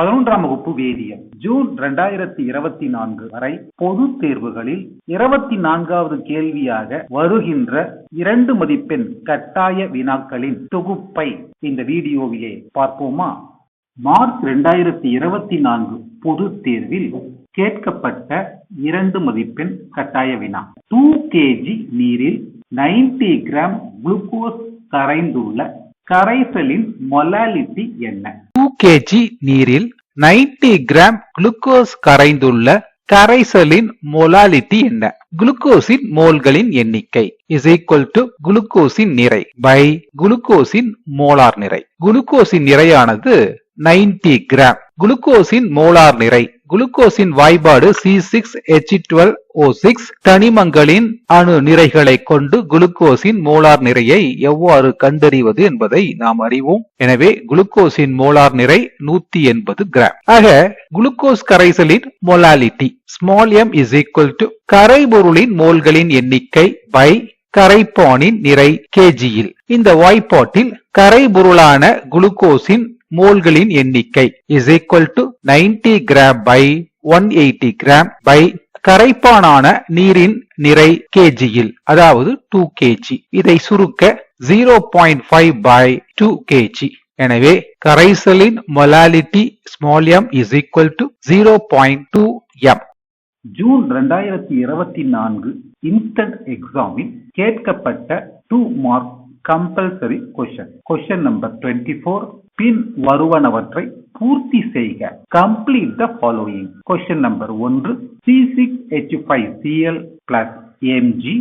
பதினொன்றாம் வகுப்பு வேதியியல். ஜூன் இரண்டாயிரத்தி இருபத்தி நான்கு வரை பொது தேர்வுகளில் இருபத்தி நான்காவது கேள்வியாக வருகின்ற இரண்டு மதிப்பெண் கட்டாய வினாக்களின் தொகுப்பை இந்த வீடியோவிலே பார்ப்போமா? மார்ச் இரண்டாயிரத்தி இருபத்தி நான்கு பொது தேர்வில் கேட்கப்பட்ட இரண்டு மதிப்பெண் கட்டாய வினா. டூ கேஜி நீரில் நைன்டி கிராம் குளுக்கோஸ் கரைந்துள்ள கரைசலின் மொலாலிட்டி என்ன? கேஜி நீரில் 90 கிராம் குளுக்கோஸ் கரைந்துள்ள கரைசலின் மொலாலிட்டி என்ன? குளுக்கோஸின் மோல்களின் எண்ணிக்கை இஸ் ஈக்குவல் டு குளுக்கோஸின் நிறை பை குளுக்கோஸின் மோலார் நிறை. குளுக்கோஸின் நிறையானது 90 கிராம். குளுக்கோஸின் மோலார் நிறை குளுக்கோஸின் வாய்பாடு C six H twelve O six தனிமங்களின் அணு நிறைகளை கொண்டு குளுக்கோஸின் மோலார் நிறையை எவ்வாறு கண்டறிவது என்பதை நாம் அறிவோம். எனவே குளுக்கோஸின் மோலார் நிறை நூத்தி எண்பது கிராம். ஆக குளுக்கோஸ் கரைசலின் molality small m is equal to கரைபொருளின் மோல்களின் எண்ணிக்கை பை கரைப்பானின் நிறை கேஜியில் இந்த வாய்ப்பாட்டில் கரைபொருளான குளுக்கோஸின் மோல்களின் எண்ணிக்கை. Is equal to ninety gram by one eighty gram by கரைப்பானான நீரின் நிறை கேஜியில் அதாவது டூ கேஜி இதை சுருக்க zero point five by two KG எனவே கரைசலின் molality small m is equal to zero point two m June ரெண்டாயிரத்தி இருபத்தி நான்கு இன்ஸ்டன்ட் எக்ஸாமில் கேட்கப்பட்ட two mark compulsory question question number twenty four பின் வருவனவற்றை பூர்த்தி செய்க. Complete the following question number ஒன்று. C six H five Cl plus Mg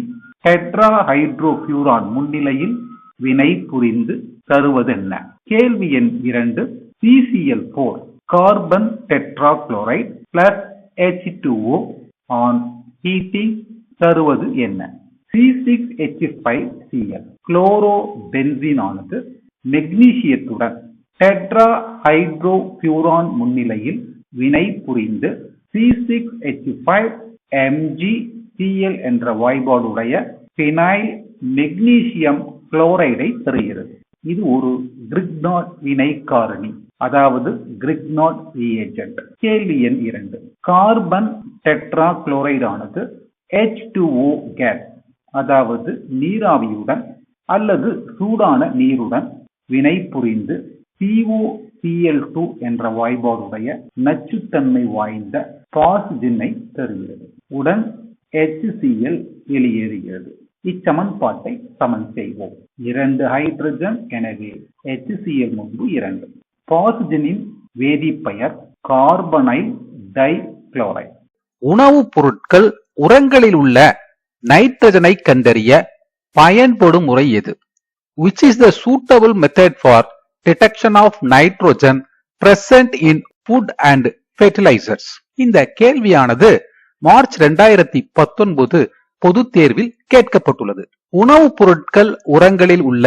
tetrahydrofuran முன்னிலையில் வினை புரிந்து தருவதென்ன? கேள்வி எண் இரண்டு. CCl four carbon tetrachloride plus H two O on heating தருவது என்ன? C six H five Cl chlorobenzene ஆனது மெக்னீசியத்துடன் டெட்ரா ஹைட்ரோ பியூரான் முன்னிலையில் வினை புரிந்து C six H five Mg Cl என்ற வாய்பாடுடைய பினைல் மெக்னீசியம் குளோரைடை தருகிறது இது ஒரு கிரிக்னாட் வினை காரணி அதாவது கிரிக்னாட் ரியேஜென்ட் கேள்வி எண் இரண்டு. கார்பன் டெட்ரா குளோரைடானது ஆனது ஹெச் ஓ கேஸ் அதாவது நீராவியுடன் அல்லது சூடான நீருடன் வினை புரிந்து சிஓசிஎல் டூ என்ற வாய்பாடுடைய நச்சுத்தன்மை வாய்ந்த பாசிஜினை தருகிறது. உடன் HCl வெளியேறுகிறது. இச்சமன்பாட்டை சமன் செய்வோம். இரண்டு ஹைட்ரஜன் எனவே HCl முன்பு இரண்டு. பாசிஜனின் வேதிப்பெயர் கார்பனைல் டை குளோரைட் உணவுப் பொருட்கள் உரங்களில் உள்ள நைட்ரஜனை கண்டறிய பயன்படும் முறை எது? Which is the suitable method for detection of nitrogen present in food and fertilisers இந்த கேள்வியானது மார்ச் 2019 பத்தொன்பது பொது தேர்வில் கேட்கப்பட்டுள்ளது. உணவுப் பொருட்கள் உரங்களில் உள்ள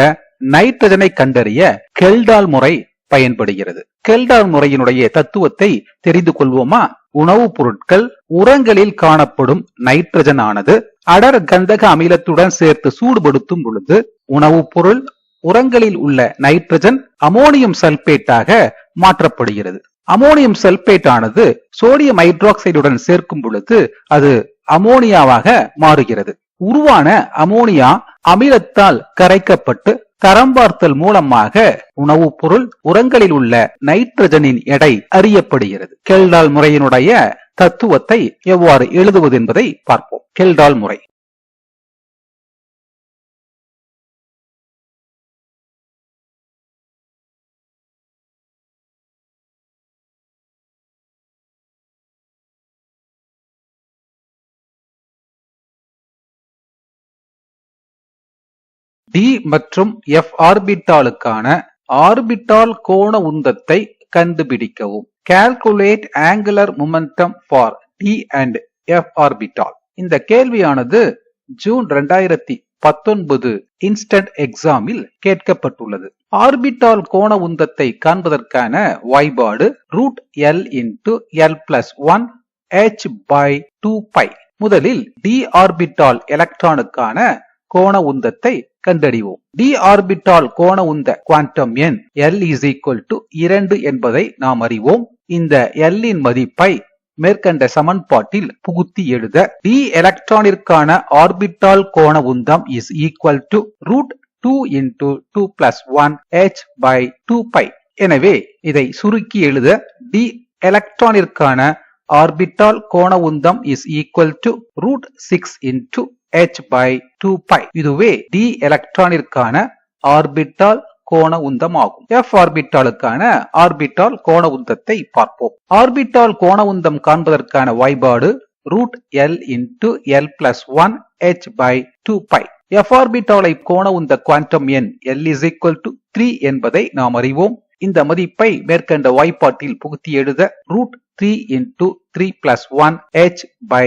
நைட்ரஜனை கண்டறிய கெல்டால் முறை பயன்படுகிறது. கெல்டால் முறையினுடைய தத்துவத்தை தெரிந்து கொள்வோமா? உணவுப் பொருட்கள் உரங்களில் காணப்படும் நைட்ரஜன் ஆனது அடர் கந்தக அமிலத்துடன் சேர்த்து சூடுபடுத்தும் பொழுது உணவுப் பொருள் உரங்களில் உள்ள நைட்ரஜன் அமோனியம் சல்பேட்டாக மாற்றப்படுகிறது. அமோனியம் சல்பேட் ஆனது சோடியம் ஹைட்ராக்சைடுடன் சேர்க்கும் பொழுது அது அமோனியாவாக மாறுகிறது. உருவான அமோனியா அமிலத்தால் கரைக்கப்பட்டு தரம் பார்த்தல் மூலமாக உணவுப் பொருள் உரங்களில் உள்ள நைட்ரஜனின் எடை அறியப்படுகிறது. கெல்டால் முறையினுடைய தத்துவத்தை எவ்வாறு எழுதுவது என்பதை பார்ப்போம். கெல்டால் முறை. டி மற்றும் எஃப் ஆர்பிட்டாலுக்கான ஆர்பிட்டால் கோண உந்தத்தை கண்டுபிடிக்கவும். Calculate angular momentum for d and f orbital இந்த கேள்வியானது ஜூன் ரெண்டாயிரத்தி பத்தொன்பது இன்ஸ்டன்ட் எக்ஸாமில் கேட்கப்பட்டுள்ளது. ஆர்பிட்டால் கோண உந்தத்தை காண்பதற்கான வாய்பாடு root l into l plus one h by two pi முதலில் டி ஆர்பிட்டால் எலக்ட்ரானுக்கான கோண உந்தத்தை கண்டறிவோம். டி ஆர்பிட்டால் கோண உந்த குவாண்டம் எண் எல் இஸ் ஈக்குவல் டு இரண்டு என்பதை நாம் அறிவோம். இந்த எல்லின் மதிப்பை மேற்கண்ட சமன்பாட்டில் புகுத்தி எழுத டி எலக்ட்ரானிற்கான ஆர்பிட்டால் கோண உந்தம் is equal to root two into two plus one h by two pi எனவே இதை சுருக்கி எழுத டி எலக்ட்ரானிற்கான ஆர்பிட்டால் கோண உந்தம் is equal to root six into h by two pi இதுவே டி எலக்ட்ரானிற்கான ஆர்பிட்டால் கோண உந்தம் ஆகும் எஃப் ஆர்பிட்டாலுக்கான ஆர்பிட்டால் கோண உந்தத்தை பார்ப்போம். ஆர்பிட்டால் கோண உந்தம் காண்பதற்கான வாய்பாடு root l into l plus one h by two pi f ஆர்பிட்டாலை கோண உந்த குவாண்டம் எண் l is equal to three என்பதை நாம் அறிவோம். இந்த மதிப்பை மேற்கண்ட வாய்ப்பாட்டில் புகுத்தி எழுத root three into three plus one h by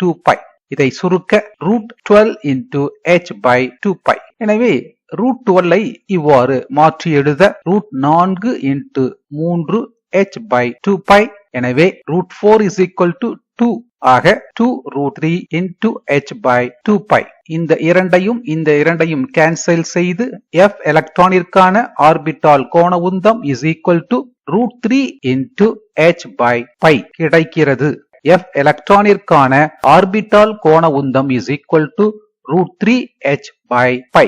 two pi இதை சுருக்க root twelve into h by two pi எனவே ரூட் டுவெல்லை இவ்வாறு மாற்றி எழுத ரூட் நான்கு இன்டு மூன்று ஹெச் பை டூ பை எனவே root four is equal to two ஆக two root three into h by two pi இந்த இரண்டையும் இந்த இரண்டையும் கேன்சல் செய்து எஃப் எலக்ட்ரானிற்கான ஆர்பிட்டால் கோண உந்தம் is equal to root three into h by pi கிடைக்கிறது. எஃப் எலக்ட்ரானிற்கான ஆர்பிட்டால் கோண உந்தம் is equal to root three h by pi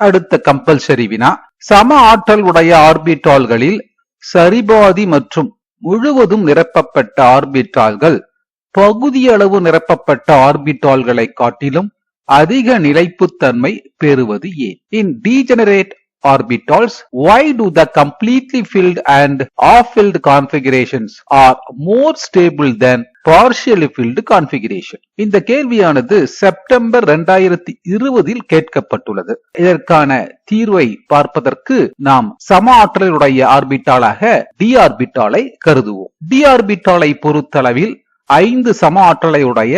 அடுத்த கம்பல்சரி வினா சம ஆற்றல் உடைய ஆர்பிட்டால்களில் சரிபாதி மற்றும் முழுவதும் நிரப்பப்பட்ட ஆர்பிட்டால்கள் பகுதியளவு நிரப்பப்பட்ட ஆர்பிட்டால்களை காட்டிலும் அதிக நிலைப்புத்தன்மை பெறுவது ஏன்? In degenerate orbitals, why do the completely filled and half-filled configurations are more stable than partially filled configuration இந்த கேள்வியானது செப்டம்பர் ரெண்டாயிரத்தி இருபதில் கேட்கப்பட்டுள்ளது இதற்கான தீர்வை பார்ப்பதற்கு நாம் சம ஆற்றலுடைய ஆர்பிட்டாலாக டி ஆர்பிட்டாலை கருதுவோம் டி ஆர்பிட்டாலை பொறுத்தளவில் ஐந்து சம ஆற்றலையுடைய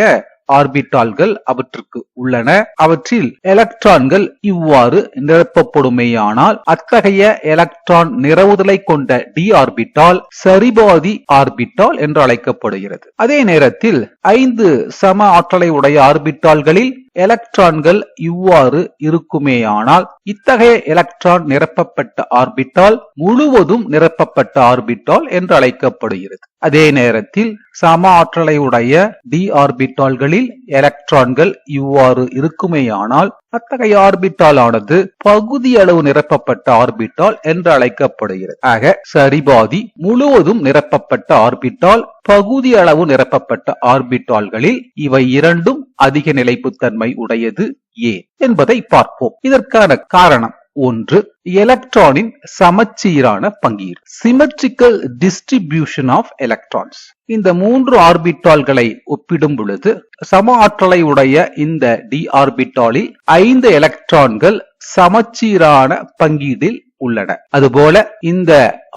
ஆர்பிட்டால்கள் அவற்றுக்கு உள்ளன. அவற்றில் எலக்ட்ரான்கள் இவ்வாறு நிரப்பப்படுமேயானால் அத்தகைய எலக்ட்ரான் நிறவுதலை கொண்ட டி ஆர்பிட்டால் சரிபாதி ஆர்பிட்டால் என்று அழைக்கப்படுகிறது. அதே நேரத்தில் ஐந்து சம ஆற்றலை உடைய ஆர்பிட்டால்களில் எலக்ட்ரான்கள் இவ்வாறு இருக்குமேயானால் இத்தகைய எலக்ட்ரான் நிரப்பப்பட்ட ஆர்பிட்டால் முழுவதும் நிரப்பப்பட்ட ஆர்பிட்டால் என்று அழைக்கப்படுகிறது. அதே நேரத்தில் சம ஆற்றலை உடைய டி ஆர்பிட்டால்களில் எலக்ட்ரான்கள் இவ்வாறு இருக்குமேயானால் அத்தகைய ஆர்பிட்டால் ஆனது பகுதி அளவு நிரப்பப்பட்ட ஆர்பிட்டால் என்று அழைக்கப்படுகிறது. ஆக சரிபாதி முழுவதும் நிரப்பப்பட்ட ஆர்பிட்டால் பகுதி அளவு நிரப்பப்பட்ட ஆர்பிட்டால்களில் இவை இரண்டும் அதிக நிலைப்புத்தன்மை தன்மை உடையது ஏ என்பதை பார்ப்போம். இதற்கான காரணம் ஒன்று எலக்ட்ரானின் சமச்சீரான பங்கீடு. சிமெட்ரிக்கல் டிஸ்ட்ரிபியூஷன் ஆஃப் எலக்ட்ரான்ஸ் இந்த மூன்று ஆர்பிட்டால்களை ஒப்பிடும் பொழுது சம ஆற்றலை உடைய இந்த டி ஆர்பிட்டாலில் ஐந்து எலக்ட்ரான்கள் சமச்சீரான பங்கீடில் உள்ளன. அதுபோல இந்த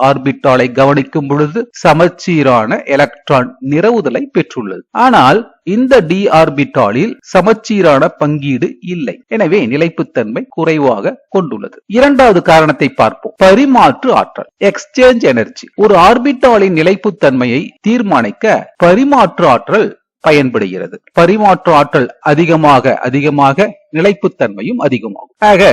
ஆர்பிட்டாலை கவனிக்கும் பொழுது சமச்சீரான எலக்ட்ரான் நிறவுதலை பெற்றுள்ளது. ஆனால் இந்த டி ஆர்பிட்டாலில் சமச்சீரான பங்கீடு இல்லை. எனவே நிலைப்புத்தன்மை குறைவாக கொண்டுள்ளது. இரண்டாவது காரணத்தை பார்ப்போம். பரிமாற்று ஆற்றல். எக்ஸ்சேஞ்ச் எனர்ஜி ஒரு ஆர்பிட்டாலின் நிலைப்புத்தன்மையை தீர்மானிக்க பரிமாற்று ஆற்றல் பயன்படுகிறது. பரிமாற்று ஆற்றல் அதிகமாக அதிகமாக நிலைப்புத்தன்மையும் அதிகமாகும். ஆக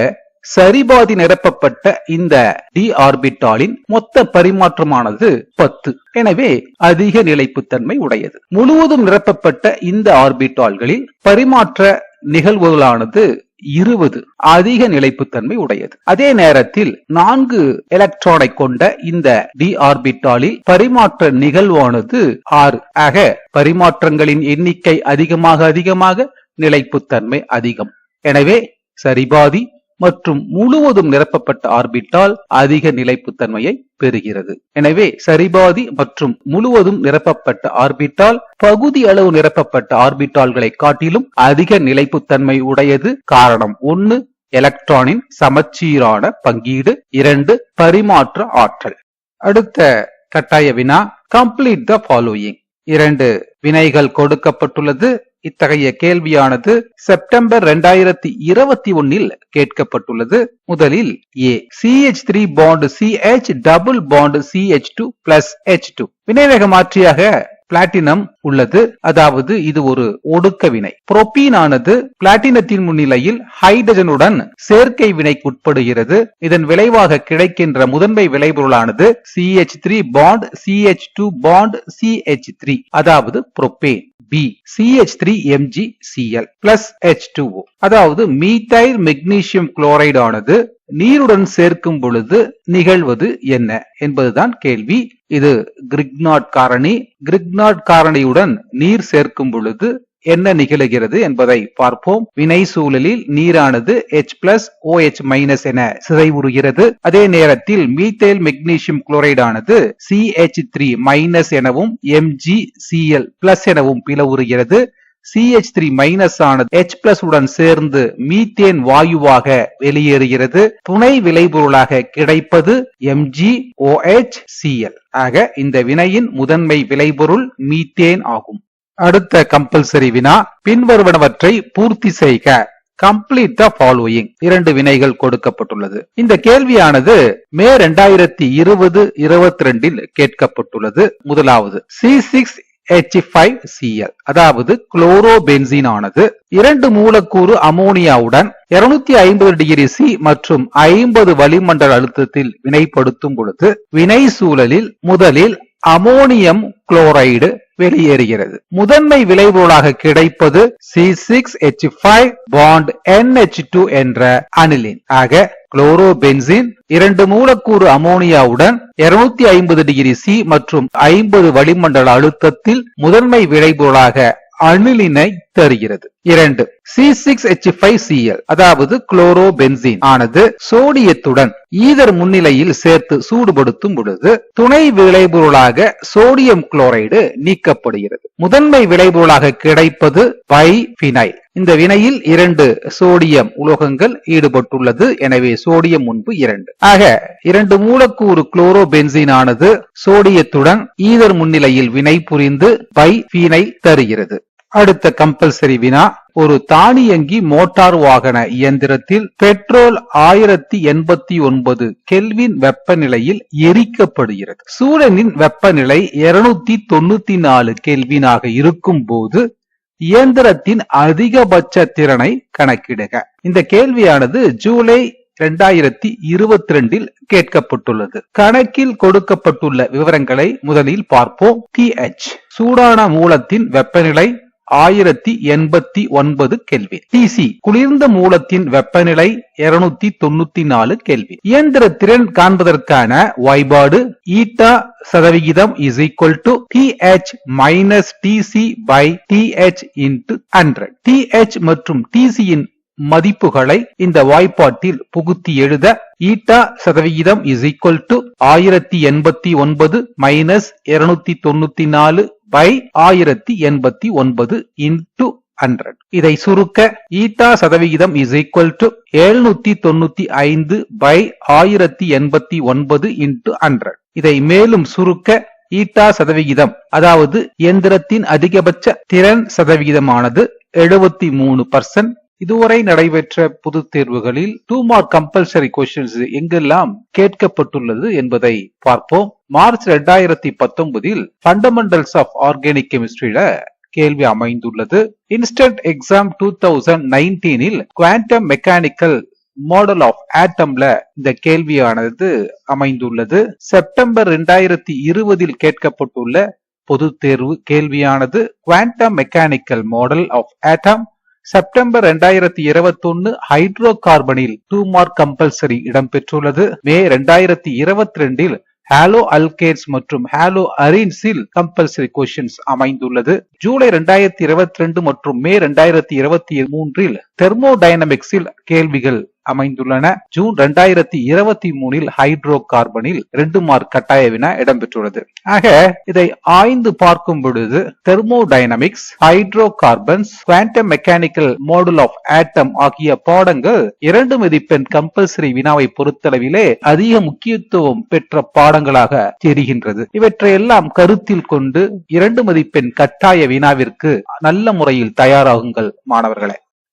சரிபாதி நிரப்பப்பட்ட இந்த டி ஆர்பிட்டாலின் மொத்த பரிமாற்றமானது பத்து. எனவே அதிக நிலைப்புத்தன்மை உடையது. முழுவதும் நிரப்பப்பட்ட இந்த ஆர்பிட்டால்களில் பரிமாற்ற நிகழ்வுகளானது இருபது. அதிக நிலைப்புத்தன்மை உடையது. அதே நேரத்தில் நான்கு எலக்ட்ரானை கொண்ட இந்த டி ஆர்பிட்டாலில் பரிமாற்ற நிகழ்வானது ஆறு. ஆக பரிமாற்றங்களின் எண்ணிக்கை அதிகமாக அதிகமாக நிலைப்புத்தன்மை அதிகம். எனவே சரிபாதி மற்றும் முழுவதும் நிரப்பப்பட்ட ஆர்பிட்டால் அதிக நிலைப்புத்தன்மையை பெறுகிறது. எனவே சரிபாதி மற்றும் முழுவதும் நிரப்பப்பட்ட ஆர்பிட்டால் பகுதி அளவு நிரப்பப்பட்ட ஆர்பிட்டால்களை காட்டிலும் அதிக நிலைப்புத்தன்மை உடையது காரணம். ஒன்னு எலக்ட்ரானின் சமச்சீரான பங்கீடு. இரண்டு பரிமாற்ற ஆற்றல். அடுத்த கட்டாய வினா கம்ப்ளீட் த ஃபாலோயிங் இரண்டு வினைகள் கொடுக்கப்பட்டுள்ளது. இத்தகைய கேள்வியானது செப்டம்பர் இரண்டாயிரத்தி இருபத்தி ஒன்னில் கேட்கப்பட்டுள்ளது. முதலில் A CH three bond CH double bond CH two plus H two வினைவேக மாற்றியாக பிளாட்டினம் உள்ளது. அதாவது இது ஒரு ஒடுக்க வினை. புரோப்பீனானது பிளாட்டினத்தின் முன்னிலையில் ஹைட்ரஜனுடன் சேர்க்கை வினைக்கு உட்படுகிறது இதன் விளைவாக கிடைக்கின்ற முதன்மை விளைபொருளானது CH3 three bond CH two bond CH three அதாவது propane. B CH three Mg Cl plus H two அதாவது மீத்தைல் மெக்னீசியம் குளோரைடு ஆனது நீருடன் சேர்க்கும் பொழுது நிகழ்வது என்ன என்பதுதான் கேள்வி. இது கிரிக்னாட் காரணி. கிரிக்னாட் காரணியுடன் நீர் சேர்க்கும் பொழுது என்ன நிகழுகிறது என்பதை பார்ப்போம். வினை சூழலில் நீரானது எச் பிளஸ் OH மைனஸ் என சிதைவுறுகிறது. அதே நேரத்தில் மீத்தேல் மெக்னீசியம் குளோரைடானது சி எச் த்ரீ மைனஸ் எனவும் MgCl பிளஸ் எனவும் பிளவுறுகிறது. CH3 த்ரீ மைனஸ் ஆனது எச் பிளஸ் உடன் சேர்ந்து மீத்தேன் வாயுவாக வெளியேறுகிறது. துணை விளைபொருளாக கிடைப்பது MgOHCl ஆக இந்த வினையின் முதன்மை விளைபொருள் மீத்தேன் ஆகும். அடுத்த கம்பல்சரி வினா பின்வருவனவற்றை பூர்த்தி செய்க. கம்ப்ளீட் த ஃபாலோயிங் இரண்டு வினைகள் கொடுக்கப்பட்டுள்ளது. இந்த கேள்வியானது மே ரெண்டாயிரத்தி இருபது இருபத்தி ரெண்டில் கேட்கப்பட்டுள்ளது. முதலாவது சி சிக்ஸ் H5Cl அதாவது குளோரோபென்சீன் ஆனது இரண்டு மூலக்கூறு அமோனியாவுடன் 250 ஐம்பது டிகிரி சி மற்றும் ஐம்பது வளிமண்டல அழுத்தத்தில் வினைப்படுத்தும் பொழுது வினை சூழலில் முதலில் அமோனியம் குளோரைடு வெளியேறுகிறது. முதன்மை விளைபொருளாக கிடைப்பது C six H five bond NH2 என்ற அனிலின் ஆக குளோரோபென்சின் இரண்டு மூலக்கூறு அமோனியாவுடன் 250 ஐம்பது டிகிரி சி மற்றும் ஐம்பது வளிமண்டல அழுத்தத்தில் முதன்மை விளைபொருளாக அணிலினை தருகிறது. இரண்டு C six H five Cl அதாவது குளோரோபென்சின் ஆனது சோடியத்துடன் ஈதர் முன்னிலையில் சேர்த்து சூடுபடுத்தும் பொழுது துணை விளைபொருளாக சோடியம் குளோரைடு நீக்கப்படுகிறது. முதன்மை விளைபொருளாக கிடைப்பது பைபினைல். இந்த வினையில் இரண்டு சோடியம் உலோகங்கள் ஈடுபட்டுள்ளது எனவே சோடியம் முன்பு இரண்டு. ஆக இரண்டு மூலக்கூறு குளோரோபென்சின் ஆனது சோடியத்துடன் ஈதர் முன்னிலையில் வினை புரிந்து பைபீனை தருகிறது. அடுத்த கம்பல்சரி வினா ஒரு தானியங்கி மோட்டார் வாகன இயந்திரத்தில் பெட்ரோல் ஆயிரத்தி எண்பத்தி ஒன்பது கெல்வின் வெப்பநிலையில் எரிக்கப்படுகிறது. சூழலின் வெப்பநிலை இருநூத்தி தொண்ணூத்தி நாலு கெல்வினாக இருக்கும் போது இயந்திரத்தின் அதிகபட்ச திறனை கணக்கிடுக. இந்த கேள்வியானது ஜூலை இரண்டாயிரத்தி இருபத்தி ரெண்டில் கேட்கப்பட்டுள்ளது. கணக்கில் கொடுக்கப்பட்டுள்ள விவரங்களை முதலில் பார்ப்போம். TH சூடான மூலத்தின் வெப்பநிலை ஆயிரத்தி எண்பத்தி ஒன்பது கெல்வின் டிசி குளிர்ந்த மூலத்தின் வெப்பநிலை இருநூத்தி தொண்ணூத்தி நாலு கேள்வி. இயந்திர திறன் காண்பதற்கான வாய்பாடு ஈட்டா சதவிகிதம் is equal to TH minus TC by TH into hundred TH மற்றும் டிசியின் மதிப்புகளை இந்த வாய்ப்பாட்டில் புகுத்தி எழுத ஈட்டா சதவிகிதம் இஸ் ஈக்குவல் டு ஆயிரத்தி எண்பத்தி ஒன்பது மைனஸ் இருநூத்தி தொண்ணூத்தி நாலு பை ஆயிரத்தி எண்பத்தி ஒன்பது இன்டு ஹண்ட்ரட் இதை சுருக்க ஈட்டா சதவிகிதம் இஸ் ஈக்குவல் டு எழுநூத்தி தொண்ணூத்தி ஐந்து பை ஆயிரத்தி எண்பத்தி ஒன்பது இன்டு ஹண்ட்ரட் இதை மேலும் சுருக்க ஈட்டா சதவிகிதம் அதாவது இயந்திரத்தின் அதிகபட்ச திறன் சதவிகிதமானது எழுபத்தி மூணு பர்சன்ட் இதுவரை நடைபெற்ற பொது தேர்வுகளில் டூ மார்க் கம்பல்சரி கொஸ்டின்ஸ் எங்கெல்லாம் கேட்கப்பட்டுள்ளது என்பதை பார்ப்போம். மார்ச் ரெண்டாயிரத்தி பத்தொன்பதில் ஃபண்டமெண்டல்ஸ் ஆஃப் ஆர்கானிக் கெமிஸ்ட்ரியில கேள்வி அமைந்துள்ளது. இன்ஸ்டன்ட் எக்ஸாம் டூ தௌசண்ட் நைன்டீனில் குவாண்டம் மெக்கானிக்கல் மாடல் ஆஃப் ஆட்டம்ல இந்த கேள்வியானது அமைந்துள்ளது. செப்டம்பர் இரண்டாயிரத்தி இருபதில் கேட்கப்பட்டுள்ள பொது தேர்வு கேள்வியானது quantum mechanical model of atom September இரண்டாயிரத்தி இருபத்தி ஒன்னு ஹைட்ரோ கார்பனில் டூ மார்க் கம்பல்சரி இடம்பெற்றுள்ளது. மே இரண்டாயிரத்தி இருபத்தி ரெண்டில் ஹாலோ அல்கேட்ஸ் மற்றும் ஹாலோ அரீன்ஸில் கம்பல்சரி கொஸ்டின்ஸ் அமைந்துள்ளது. ஜூலை இரண்டாயிரத்தி இருபத்தி ரெண்டு மற்றும் மே இரண்டாயிரத்தி இருபத்தி மூன்றில் தெர்மோடைனமிக்ஸில் கேள்விகள் அமைந்துள்ளன. ஜூன் இரண்டாயிரத்தி இருபத்தி மூணில் ஹைட்ரோ கார்பனில் ரெண்டு மார்க் கட்டாய வினா இடம்பெற்றுள்ளது. ஆக இதை ஆய்ந்து பார்க்கும் பொழுது thermodynamics hydrocarbons quantum mechanical model of atom ஆகிய பாடங்கள் இரண்டு மதிப்பெண் கம்பல்சரி வினாவை பொறுத்தளவிலே அதிக முக்கியத்துவம் பெற்ற பாடங்களாக தெரிகின்றது. இவற்றையெல்லாம் கருத்தில் கொண்டு இரண்டு மதிப்பெண் கட்டாய வினாவிற்கு நல்ல முறையில் தயாராகுங்கள் மாணவர்களே.